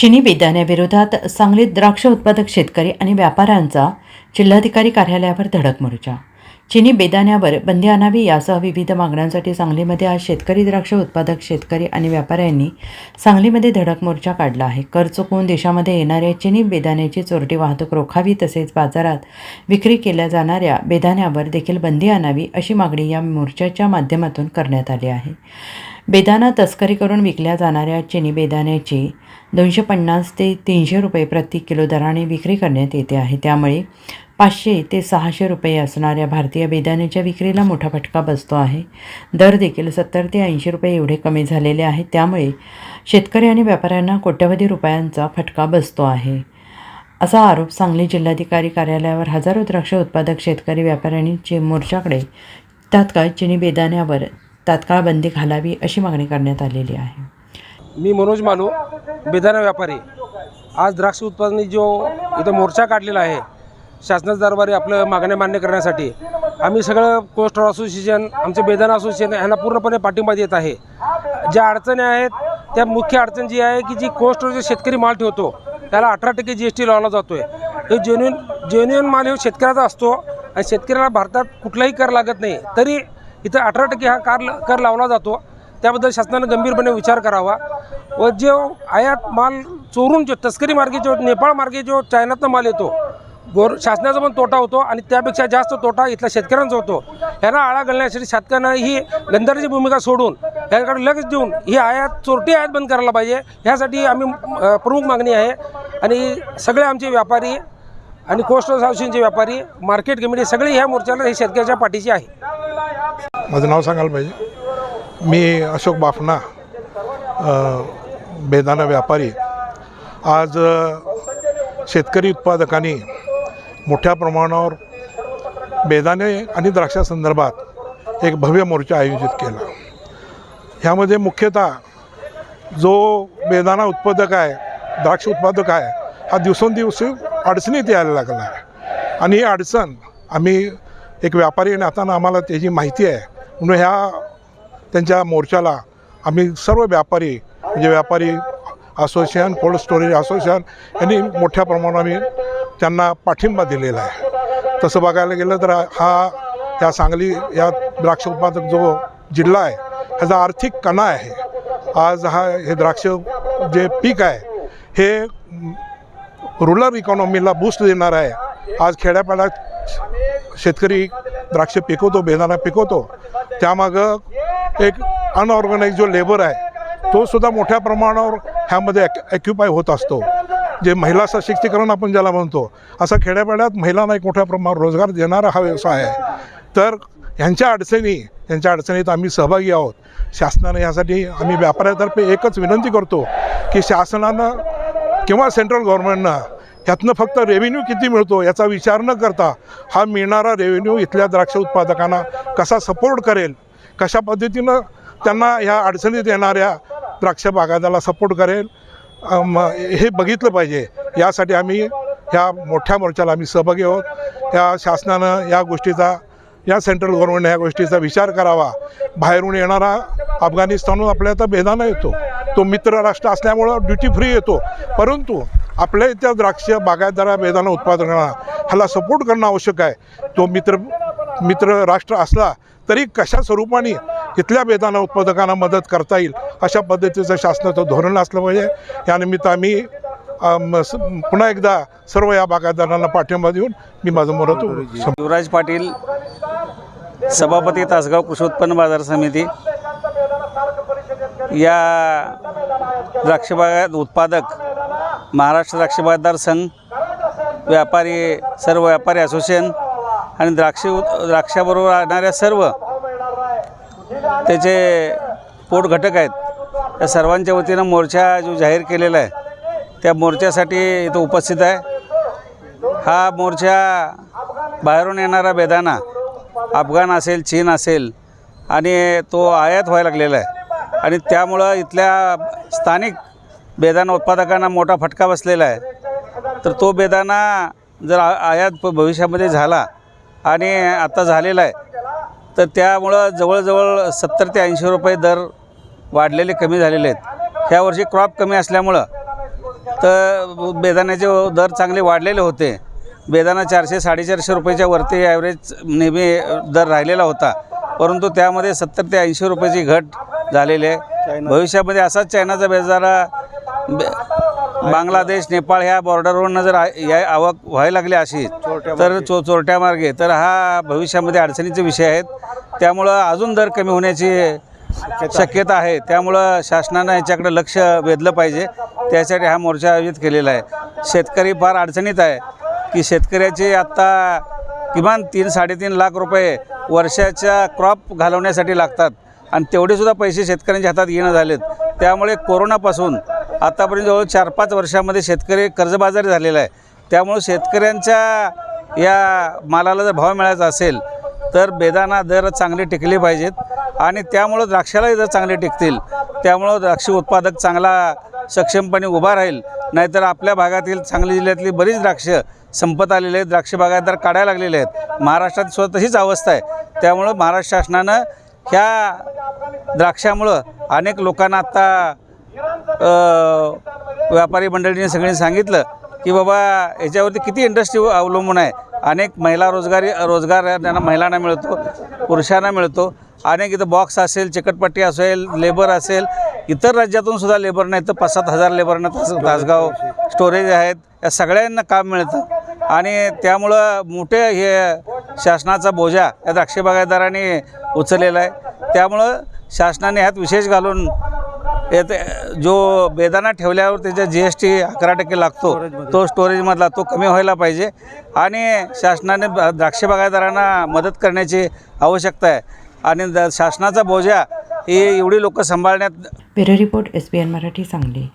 चिनी बेदाण्याविरोधात सांगलीत द्राक्ष उत्पादक शेतकरी आणि व्यापाऱ्यांचा जिल्हाधिकारी कार्यालयावर धडक मोर्चा. चिनी बेदाण्यावर बंदी आणावी यासह विविध मागण्यांसाठी सांगलीमध्ये आज शेतकरी द्राक्ष उत्पादक शेतकरी आणि व्यापाऱ्यांनी सांगलीमध्ये धडक मोर्चा काढला आहे. कर चुकवून देशामध्ये येणाऱ्या चिनी बेदाण्याची चोरटी वाहतूक रोखावी तसेच बाजारात विक्री केल्या जाणाऱ्या बेदाण्यावर देखील बंदी आणावी अशी मागणी या मोर्चाच्या माध्यमातून करण्यात आली आहे. बेदाना तस्करी करून विकल्या जाणाऱ्या चिनी बेदाण्याची दोनशे पन्नास ते तीनशे रुपये प्रति किलो दराने विक्री करण्यात येते आहे. त्यामुळे पाचशे ते सहाशे रुपये असणाऱ्या भारतीय बेदाण्याच्या विक्रीला मोठा फटका बसतो आहे. दर देखील सत्तर ते ऐंशी रुपये एवढे कमी झालेले आहेत. त्यामुळे शेतकरी आणि व्यापाऱ्यांना कोट्यवधी रुपयांचा फटका बसतो आहे. असा आरोप सांगली जिल्हाधिकारी कार्यालयावर हजारो द्राक्ष उत्पादक शेतकरी व्यापाऱ्यांनी चे मोर्चाकडे तात्काळ चिनी बेदाण्यावर तात्काळ बंदी घालावी अशी मागणी करण्यात आलेली आहे. मी मनोज मालू बेदाना व्यापारी. आज द्राक्ष उत्पादनी जो इथं मोर्चा काढलेला आहे शासनाच्या दरबारी आपलं मागण्या मान्य करण्यासाठी आम्ही सगळं कोस्टर असोसिएशन आमचे बेदाना असोसिएशन ह्यांना पूर्णपणे पाठिंबा देत आहे. ज्या अडचणी आहेत त्या मुख्य अडचण जी आहे की जी कोस्टवर जे शेतकरी माल ठेवतो त्याला अठरा टक्के जी एस टी लावला जातो आहे हे जेन्युन जेन्युन माल हे शेतकऱ्याचा असतो आणि शेतकऱ्याला भारतात कुठलाही कर लागत नाही. तरी इथं अठरा टक्के हा कार कर लावला जातो. त्याबद्दल शासनानं गंभीरपणे विचार करावा. व जो आयात माल चोरून जो तस्करी मार्गे जो नेपाळ मार्गे जो चायनातनं माल येतो गोर शासनाचा पण तोटा होतो आणि त्यापेक्षा जास्त तोटा इथल्या शेतकऱ्यांचा होतो. ह्यांना आळा घालण्यासाठी शेतकऱ्यांना ही गंधाराची भूमिका सोडून याकडे लक्ष देऊन ही आयात चोरटी आयात बंद करायला पाहिजे. ह्यासाठी आम्ही प्रमुख मागणी आहे. आणि सगळे आमचे व्यापारी आणि कोस्टल हाऊसिंगचे व्यापारी मार्केट कमिटी सगळे ह्या मोर्चाला हे शेतकऱ्याच्या पाठीची आहे. माझं नाव सांगायला पाहिजे. मी अशोक बाफना बेदाना व्यापारी. आज शेतकरी उत्पादकांनी मोठ्या प्रमाणावर बेदाणे आणि द्राक्षासंदर्भात एक भव्य मोर्चा आयोजित केला. ह्यामध्ये मुख्यतः जो बेदाना उत्पादक आहे द्राक्ष उत्पादक आहे हा दिवसेंदिवस अडचणीत यायला लागला आहे. आणि ही अडचण आम्ही एक व्यापारी नाताना आम्हाला त्याची माहिती आहे. म्हणून ह्या त्यांच्या मोर्चाला आम्ही सर्व व्यापारी म्हणजे व्यापारी असोसिएशन कोल्ड स्टोरेज असोसिएशन यांनी मोठ्या प्रमाणात आम्ही त्यांना पाठिंबा दिलेला आहे. तसं बघायला गेलं तर हा या सांगली या द्राक्ष उत्पादक जो जिल्हा आहे ह्याचा आर्थिक कणा आहे. आज हा हे द्राक्ष जे पीक आहे हे रुरल इकॉनॉमीला बूस्ट देणार आहे. आज खेड्यापाड्यात शेतकरी द्राक्ष पिकवतो बेदाना पिकवतो. त्यामागं एक अनऑर्गनाईज जो लेबर आहे तो सुद्धा मोठ्या प्रमाणावर ह्यामध्ये ॲक्युपाय होत असतो. जे महिला सशक्तीकरण आपण ज्याला म्हणतो असा खेड्यापाड्यात महिलांना एक मोठ्या प्रमाणावर रोजगार देणारा हा व्यवसाय आहे. तर ह्यांच्या अडचणी त्यांच्या अडचणीत आम्ही सहभागी आहोत. शासनानं यासाठी आम्ही व्यापाऱ्यातर्फे एकच विनंती करतो की शासनानं किंवा सेंट्रल गव्हर्नमेंटनं ह्यातनं फक्त रेव्हेन्यू किती मिळतो याचा विचार न करता हा मिळणारा रेव्हेन्यू इथल्या द्राक्ष उत्पादकांना कसा सपोर्ट करेल कशा पद्धतीनं त्यांना ह्या अडचणीत येणाऱ्या द्राक्ष बागायताला सपोर्ट करेल हे बघितलं पाहिजे. यासाठी आम्ही ह्या मोठ्या मोर्चाला आम्ही सहभागी आहोत. या शासनानं या गोष्टीचा या सेंट्रल गव्हर्नमेंटने या गोष्टीचा विचार करावा. बाहेरून येणारा अफगाणिस्तानहून आपल्या तर बेदाना येतो. तो मित्र राष्ट्र असल्यामुळं ड्युटी फ्री येतो. परंतु आपल्या इथल्या द्राक्ष बागायतदारा बेदाना उत्पादकांना ह्याला सपोर्ट करणं आवश्यक आहे. तो मित्र मित्र राष्ट्र असला तरी कशा स्वरूपाने इथल्या बेदाना उत्पादकांना मदत करता येईल अशा पद्धतीचं शासनाचं धोरण असलं पाहिजे यानिमित्त आम्ही स- पुन्हा एकदा सर्व या बागायतदारांना पाठिंबा देऊन मी माझं मरत. युवराज पाटील सभापती तासगाव कृषी उत्पन्न बाजार समिती. या द्राक्ष बागायत उत्पादक महाराष्ट्र द्राक्ष बागायतदार संघ व्यापारी सर्व व्यापारी असोसिएशन आणि द्राक्ष द्राक्षाबरोबर आणणाऱ्या सर्व त्याचे पोट घटक आहेत त्या सर्वांच्या वतीनं मोर्चा जो जाहीर केलेला आहे त्या मोर्चासाठी इथं उपस्थित आहे. हा मोर्चा बाहेरून येणारा बेदाना अफगाण असेल चीन असेल आणि तो आयात व्हायला लागलेला आहे. आणि त्यामुळं इथल्या स्थानिक बेदाना उत्पादकांना मोठा फटका बसलेला आहे. तर तो बेदाना जर आ आयात प- भविष्यामध्ये झाला आणि आता झालेला आहे. तर त्यामुळं जवळजवळ सत्तर ते ऐंशी रुपये दर वाढलेले कमी झालेले आहेत. ह्या वर्षी क्रॉप कमी असल्यामुळं तर बेदाण्याचे दर चांगले वाढलेले होते. बेदाना चारशे साडेचारशे रुपयाच्या वरती ॲव्हरेज नेहमी दर राहिलेला होता. परंतु त्यामध्ये सत्तर ते ऐंशी रुपयाची घट झालेली आहे. भविष्यामध्ये असाच चायनाचा बेजारा बांगलादेश नेपाळ ह्या बॉर्डरवरनं जर या आवक व्हायला लागली अशी. तर चो चोरट्या मार्गे. तर हा भविष्यामध्ये अडचणीचे विषय आहेत. त्यामुळं अजून दर कमी होण्याची शक्यता. आहे. त्यामुळं शासनानं याच्याकडे लक्ष वेधलं पाहिजे. त्यासाठी हा मोर्चा आयोजित केलेला आहे. शेतकरी फार अडचणीत आहे की शेतकऱ्याचे आत्ता किमान तीन साडेतीन लाख रुपये वर्षाच्या क्रॉप घालवण्यासाठी लागतात. आणि तेवढेसुद्धा पैसे शेतकऱ्यांच्या हातात येणं झालेत. त्यामुळे कोरोनापासून आत्तापर्यंत जवळ चार पाच वर्षामध्ये शेतकरी कर्जबाजारी झालेला आहे. त्यामुळे शेतकऱ्यांच्या या मालाला जर भाव मिळायचा असेल तर बेदाना दर चांगले टिकले पाहिजेत. आणि त्यामुळं द्राक्षालाही जर चांगले टिकतील. त्यामुळं द्राक्ष उत्पादक चांगला सक्षमपणे उभा राहील. नाहीतर आपल्या भागातील सांगली जिल्ह्यातली बरीच द्राक्ष संपत आलेली आहेत. द्राक्ष बागायतदार काढायला लागलेले आहेत. महाराष्ट्रात स्वतः तशीच अवस्था आहे. त्यामुळं महाराष्ट्र शासनानं ह्या द्राक्षामुळं अनेक लोकांना आत्ता व्यापारी मंडळीने सगळ्यांनी सांगितलं की बाबा याच्यावरती किती इंडस्ट्री अवलंबून आहे. अनेक महिला रोजगारी रोजगार त्यांना महिलांना मिळतो पुरुषांना मिळतो. अनेक इथं बॉक्स असेल चिकटपट्टी असेल लेबर असेल. इतर राज्यातून सुद्धा लेबर नाही तर पाच सात हजार लेबरना तास तासगाव स्टोरेज आहेत. या सगळ्यांना काम मिळतं. आणि त्यामुळं मोठे हे शासनाचा बोजा या द्राक्ष बागायतदारांनी उचललेला आहे. त्यामुळं शासनाने ह्यात विशेष घालून येते जो बेदाना ठेवल्यावर त्याचा जी एस टी अकरा टक्के लागतो तो स्टोरेजमधला तो कमी व्हायला पाहिजे. आणि शासनाने ब- द्राक्ष बागायतदारांना मदत करण्याची आवश्यकता आहे. आणि द शासनाचा बोजा ही एवढी लोकं सांभाळण्यात bureau report S B N Marathi Sangli.